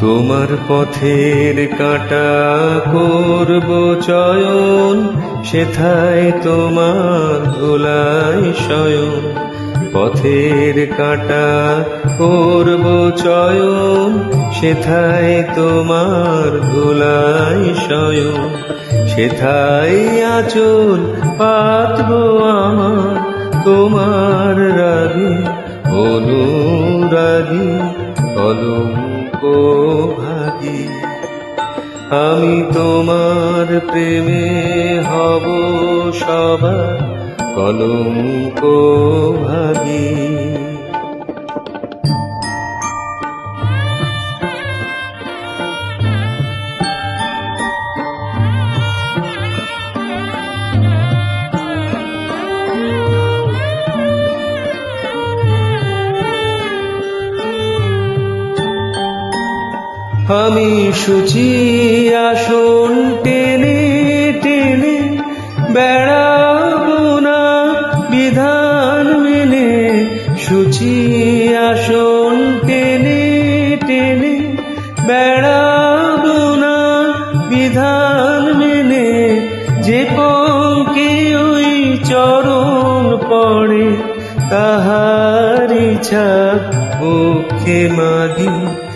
তোমার পথের কাঁটা করব চয়ন, সেথায় তোমার ধুলাই শয়ন। পথের কাঁটা করব চয়ন, সেথায় তোমার ধুলাই শয়ন। সেথায় আচল পাতব আমার তোমার রাগে, অনুরাগী কলঙ্ক ভাগী আমি তোমার প্রেমে হব সবার কলঙ্ক ভাগী। আমি সুচি আসন টেনে টেনে, বেড়াবো না বিধান মেনে। সুচি আসন টেনে টেনে, বেড়াবো না বিধান মেনে। যে পঙ্কে ওই চরণ পড়ে, তাহার ইচ্ছা মুখে মাগি।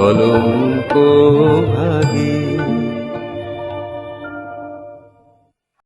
কলঙ্ক ভাগে